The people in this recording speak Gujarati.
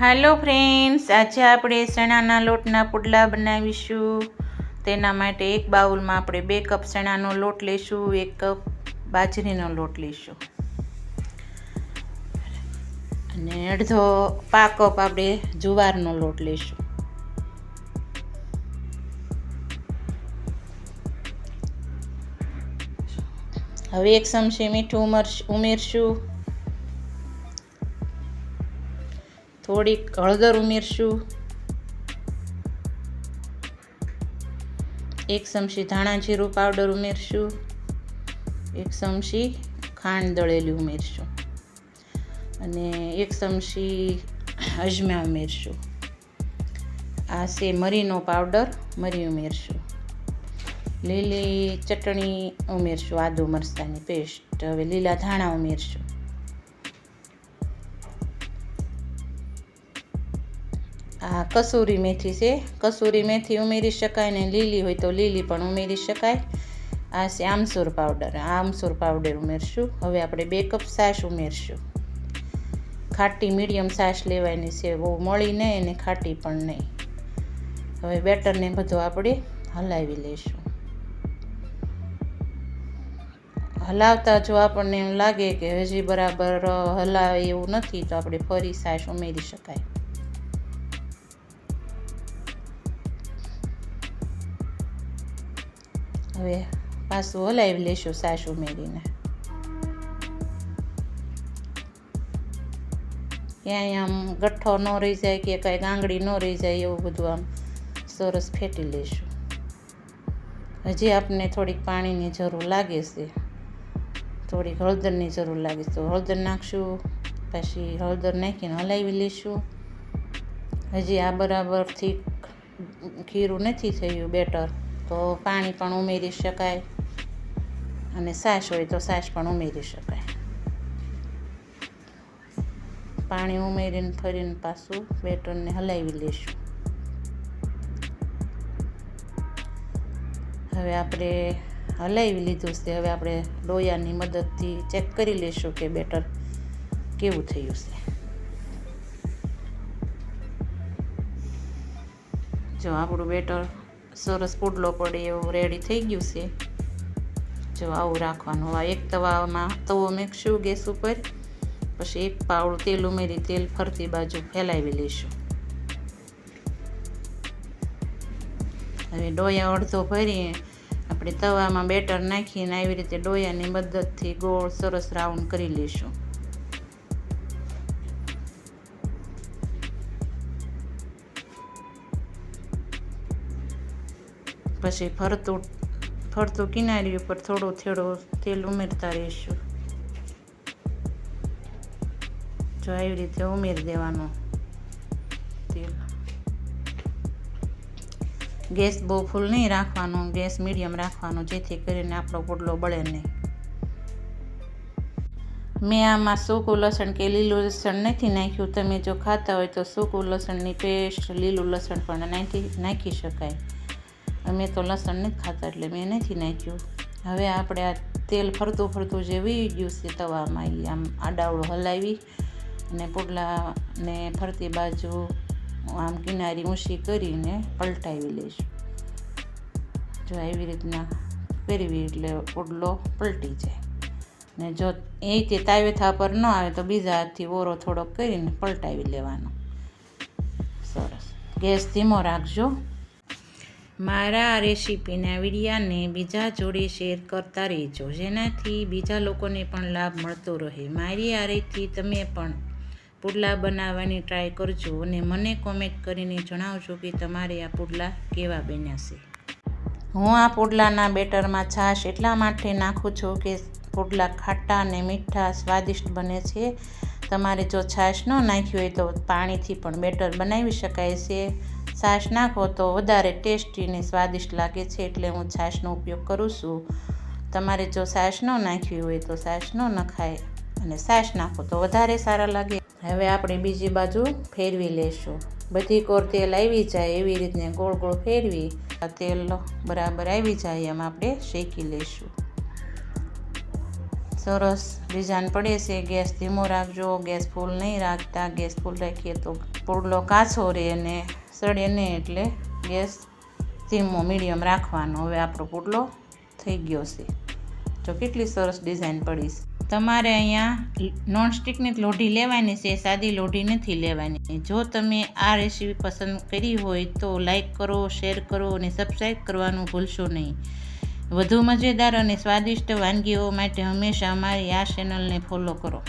હાલો ફ્રેન્ડ્સ આજે આપણે ચણાના લોટના પુડલા બનાવીશું. તેના માટે એક બાઉલમાં આપણે બે કપ ચણાનો લોટ લઈશું એક કપ બાજરીનો લોટ લઈશું અને અડધો પા કપ આપણે જુવારનો લોટ લઈશું હવે એક ચમચી મીઠું ઉમરશ. થોડીક હળદર ઉમેરશું. એક ચમચી ધાણા જીરું પાવડર ઉમેરશું. એક ચમચી ખાંડ દળેલી ઉમેરશું. અને એક ચમચી અજમા ઉમેરશું. આ છે મરીનો પાવડર, મરી ઉમેરશું. લીલી ચટણી ઉમેરશું, આદુ મરચાંની પેસ્ટ. હવે લીલા ધાણા ઉમેરશું. આ કસૂરી મેથી છે. કસૂરી મેથી ઉમેરી શકાય ને લીલી હોય તો લીલી પણ ઉમેરી શકાય. આ છે આમસૂર પાવડર. આમસૂર પાવડર ઉમેરશું. હવે આપણે બે કપ છાશ ઉમેરશું. ખાટી મીડિયમ છાશ લેવાની છે. બહુ મળી નહીં અને ખાટી પણ નહીં. હવે બેટરને બધું આપણે હલાવી લઈશું. હલાવતા જો આપણને એમ લાગે કે હજી બરાબર હલાવે એવું નથી, તો આપણે ફરી છાશ ઉમેરી શકાય. હવે પાછું હલાવી લેશું સાસ ઉમેરીને. ક્યાંય આમ ગઠ્ઠો ન રહી જાય કે કાંઈ ગાંગડી ન રહી જાય એવું બધું આમ સરસ ફેટી લઈશું હજી આપને થોડીક પાણીની જરૂર લાગે છે. થોડીક હળદરની જરૂર લાગે તો હળદર નાખશું, પછી હળદર નાખીને હલાવી લઈશું હજી આ બરાબરથી ખીરું નથી થયું, બેટર. તો પાણી પણ ઉમેરી શકાય અને સાશ હોય તો સાશ પણ ઉમેરી શકાય. પાણી ઉમેરીને ફરીને પાછું બેટરને હલાવી લઈશું. હવે આપણે હલાવી લીધું છે, હવે આપણે ડોયાની મદદથી ચેક કરી લઈશું કે બેટર કેવું થયું છે. જો આપણું બેટર સરસ પુડલો પડે એવું રેડી થઈ ગયું છે. જો આવું રાખવાનું. આ એક તવામાં, તવો મેકશું ગેસ ઉપર. પછી એક પાવડું તેલ ઉમેરી, તેલ ફરતી બાજુ ફેલાવી લઈશું. હવે ડોયા અડધો ભરી, આપણે તવામાં બેટર નાખીને આવી રીતે ડોયાની મદદથી ગોળ સરસ રાઉન્ડ કરી લઈશું. પછી ફરતું ફરતું કિનારી ઉપર થોડો થેડો તેલ ઉમેરતા રહીશું. જો આવી રીતે ઉમેરી દેવાનું તેલ. ગેસ બહુ ફૂલ નહીં રાખવાનો, ગેસ મીડિયમ રાખવાનો, જેથી કરીને આપણો પોટલો બળે નહીં. મેં આમાં સૂકું લસણ કે લીલું લસણ નથી નાખ્યું. તમે જો ખાતા હોય તો સૂકું લસણની પેસ્ટ લીલું લસણ પણ નાખી નાખી શકાય. અમે તો લસણ નથી ખાતા એટલે મેં નથી નાખ્યું. હવે આપણે આ તેલ ફરતું ફરતું જે વી ગયું છે તવામાં એ આમ આડાવળો હલાવી અને પુડલાને ફરતી બાજુ આમ કિનારી ઊંચી કરીને પલટાવી લઈશું. જો એવી રીતના ફેરવી એટલે પુડલો પલટી જાય. ને જો એ તે તાવેથા પર ન આવે તો બીજા હાથથી ઓરો થોડોક કરીને પલટાવી લેવાનો. સરસ. ગેસ ધીમો રાખજો. મારા આ રેસીપીના વિડીયાને બીજા જોડે શેર કરતા રહેજો. જેનાથી બીજા લોકોને પણ લાભ મળતો રહે. મારી આ રીતથી તમે પણ પુડલા બનાવવાની ટ્રાય કરજો અને મને કોમેન્ટ કરીને જણાવજો કે તમારે આ પુડલા કેવા બન્યા છે. હું આ પુડલાના બેટરમાં છાશ એટલા માટે નાખું છું કે પુડલા ખાટા અને મીઠા સ્વાદિષ્ટ બને છે. તમારે જો છાશ ન નાખી હોય તો પાણીથી પણ બેટર બનાવી શકાય છે. છાશ નાખો તો વધારે ટેસ્ટી અને સ્વાદિષ્ટ લાગે છે એટલે હું છાશનો ઉપયોગ કરું છું. તમારે જો છાશ ન નાખવી હોય તો છાશ ન નખાય અને છાશ નાખો તો વધારે સારા લાગે. હવે આપણે બીજી બાજુ ફેરવી લેશું. બધી કોર તેલ આવી જાય એવી રીતને ગોળ ગોળ ફેરવી આ તેલ બરાબર આવી જાય એમ આપણે શેકી લઈશું સરસ ડિઝાઇન પડે છે. ગેસ ધીમો રાખજો. ગેસ ફૂલ નહીં રાખતા. ગેસ ફૂલ રાખીએ તો પૂરલો કાચો રહે અને સડે નહીં એટલે ગેસ ધીમો, મીડિયમ રાખવાનો. હવે આપણો પોટલો થઈ ગયો છે. જો કેટલી સરસ ડિઝાઇન પડી છે. તમારે અહીંયા નોનસ્ટિકની જ લોઢી લેવાની છે, સાદી લોઢી નથી લેવાની. જો તમે આ રેસીપી પસંદ કરી હોય તો લાઈક કરો, શેર કરો અને સબસ્ક્રાઈબ કરવાનું ભૂલશો નહીં. વધુ મજેદાર અને સ્વાદિષ્ટ વાનગીઓ માટે હંમેશા અમારી આ ચેનલને ફોલો કરો.